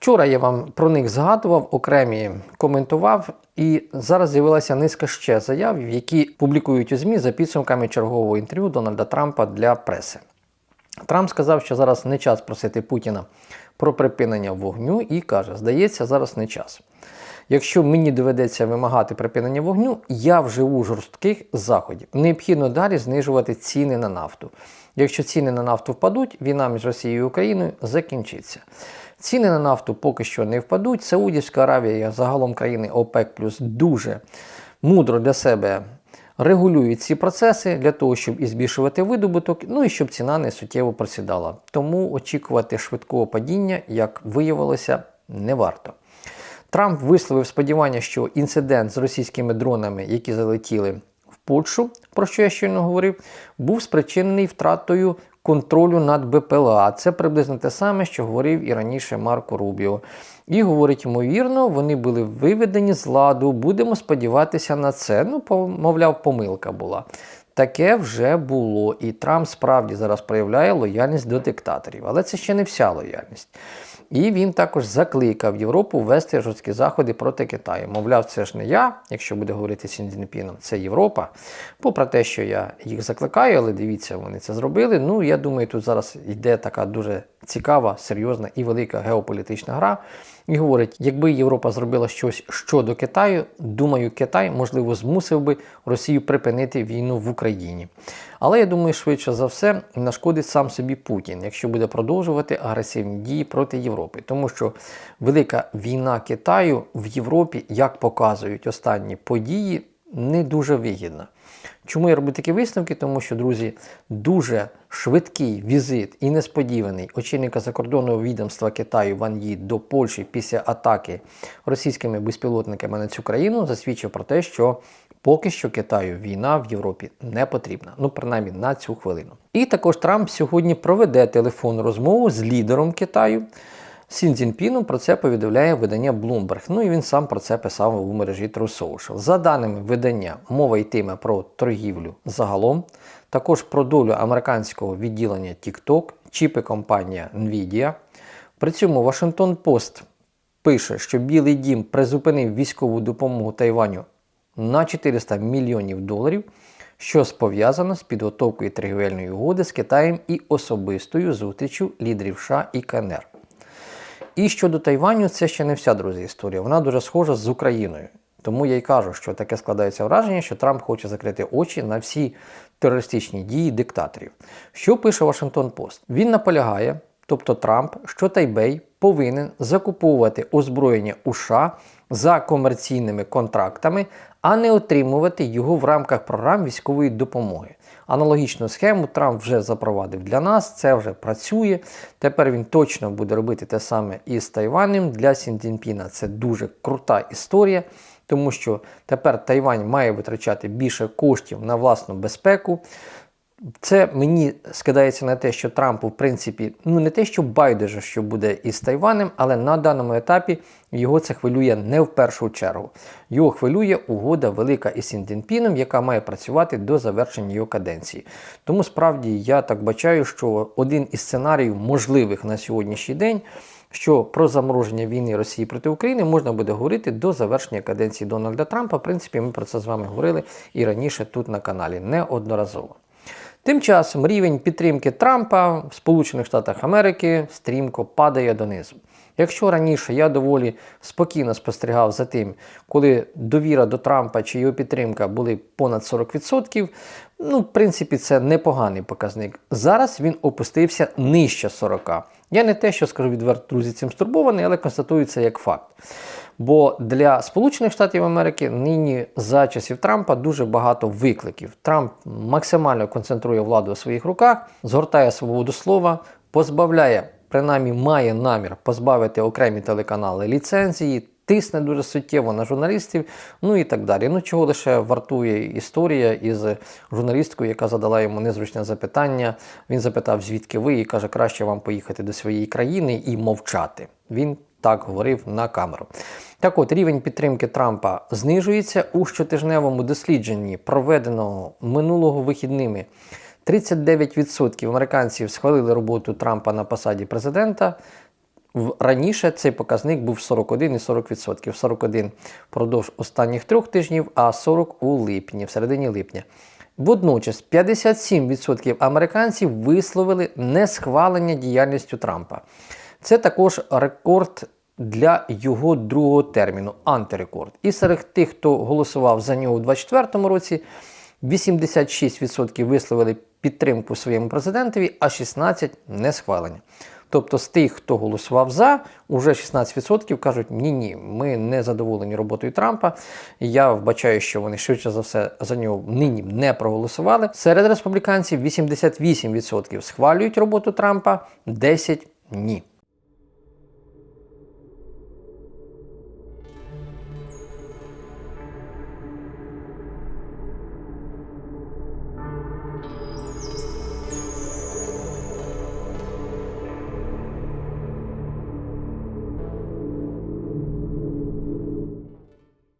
Вчора я вам про них згадував, окремі коментував, і зараз з'явилася низка ще заяв, які публікують у ЗМІ за підсумками чергового інтерв'ю Дональда Трампа для преси. Трамп сказав, що зараз не час просити Путіна про припинення вогню і каже: здається, зараз не час. Якщо мені доведеться вимагати припинення вогню, я вживу жорстких заходів. Необхідно далі знижувати ціни на нафту. Якщо ціни на нафту впадуть, війна між Росією і Україною закінчиться. Ціни на нафту поки що не впадуть. Саудівська Аравія, загалом країни ОПЕК плюс дуже мудро для себе регулюють ці процеси для того, щоб і збільшувати видобуток, ну і щоб ціна не суттєво просідала. Тому очікувати швидкого падіння, як виявилося, не варто. Трамп висловив сподівання, що інцидент з російськими дронами, які залетіли в Польщу, про що я щойно говорив, був спричинений втратою контролю над БПЛА. Це приблизно те саме, що говорив і раніше Марко Рубіо. І говорить, ймовірно, вони були виведені з ладу. Будемо сподіватися на це. Ну, мовляв, помилка була. Таке вже було, і Трамп справді зараз проявляє лояльність до диктаторів. Але це ще не вся лояльність. І він також закликав Європу ввести жорсткі заходи проти Китаю. Мовляв, це ж не я, якщо буде говорити з Цзіньпіном, це Європа. Попри те, що я їх закликаю, але дивіться, вони це зробили. Ну, я думаю, тут зараз йде така дуже цікава, серйозна і велика геополітична гра. І говорить, якби Європа зробила щось щодо Китаю, думаю, Китай можливо змусив би Росію припинити війну в Україні. Але я думаю, швидше за все нашкодить сам собі Путін, якщо буде продовжувати агресивні дії проти Європи, тому що велика війна Китаю в Європі, як показують останні події, не дуже вигідна. Чому я роблю такі висновки? Тому що, друзі, дуже швидкий візит і несподіваний очільника закордонного відомства Китаю Ван Ї до Польщі після атаки російськими безпілотниками на цю країну засвідчив про те, що поки що Китаю війна в Європі не потрібна. Ну, принаймні на цю хвилину. І також Трамп сьогодні проведе телефонну розмову з лідером Китаю. Сін Цзіньпіном про це повідомляє видання Bloomberg. Ну і він сам про це писав у мережі True Social. За даними видання, мова йтиме про торгівлю загалом, також про долю американського відділення TikTok, чіпи компанія Nvidia. При цьому Washington Post пише, що Білий Дім призупинив військову допомогу Тайваню на 400 мільйонів доларів, що пов'язано з підготовкою торгівельної угоди з Китаєм і особистою зустрічю лідерів США і КНР. І щодо Тайваню, це ще не вся друзі історія. Вона дуже схожа з Україною. Тому я й кажу, що таке складається враження, що Трамп хоче закрити очі на всі терористичні дії диктаторів. Що пише Вашингтон Пост? Він наполягає, тобто Трамп, що Тайбей повинен закуповувати озброєння у США за комерційними контрактами, а не отримувати його в рамках програм військової допомоги. Аналогічну схему Трамп вже запровадив для нас, це вже працює. Тепер він точно буде робити те саме і з Тайванем. Для Сін це дуже крута історія, тому що тепер Тайвань має витрачати більше коштів на власну безпеку. Це мені скидається на те, що Трампу, в принципі, ну не те, що байдуже, що буде із Тайванем, але на даному етапі його це хвилює не в першу чергу. Його хвилює угода велика із Сіндінпіном, яка має працювати до завершення його каденції. Тому справді я так бачаю, що один із сценаріїв можливих на сьогоднішній день. Що про замороження війни Росії проти України можна буде говорити до завершення каденції Дональда Трампа. В принципі, ми про це з вами говорили і раніше тут на каналі неодноразово. Тим часом рівень підтримки Трампа в Сполучених Штатах Америки стрімко падає донизу. Якщо раніше я доволі спокійно спостерігав за тим, коли довіра до Трампа чи його підтримка були понад 40%, ну, в принципі, це непоганий показник. Зараз він опустився нижче 40%. Я не те, що скажу відверто, друзі, цим стурбований, але констатую це як факт. Бо для Сполучених Штатів Америки нині за часів Трампа дуже багато викликів. Трамп максимально концентрує владу у своїх руках, згортає свободу слова, позбавляє, принаймні має намір позбавити окремі телеканали ліцензії, тисне дуже суттєво на журналістів, ну і так далі. Ну чого лише вартує історія із журналісткою, яка задала йому незручне запитання. Він запитав, звідки ви, і каже, краще вам поїхати до своєї країни і мовчати. Він так говорив на камеру. Так от, рівень підтримки Трампа знижується у щотижневому дослідженні, проведеного минулого вихідними. 39% американців схвалили роботу Трампа на посаді президента. Раніше цей показник був 41 і 40%. 41 впродовж останніх трьох тижнів, а 40 у липні, в середині липня. Водночас 57% американців висловили несхвалення діяльністю Трампа. Це також рекорд для його другого терміну, антирекорд. І серед тих, хто голосував за нього у 2024 році, 86% висловили підтримку своєму президентові, а 16% несхвалення. Тобто з тих, хто голосував за, уже 16% кажуть, ні, ні, ми не задоволені роботою Трампа. Я вбачаю, що вони швидше за все за нього нині не проголосували. Серед республіканців 88% схвалюють роботу Трампа, 10% ні.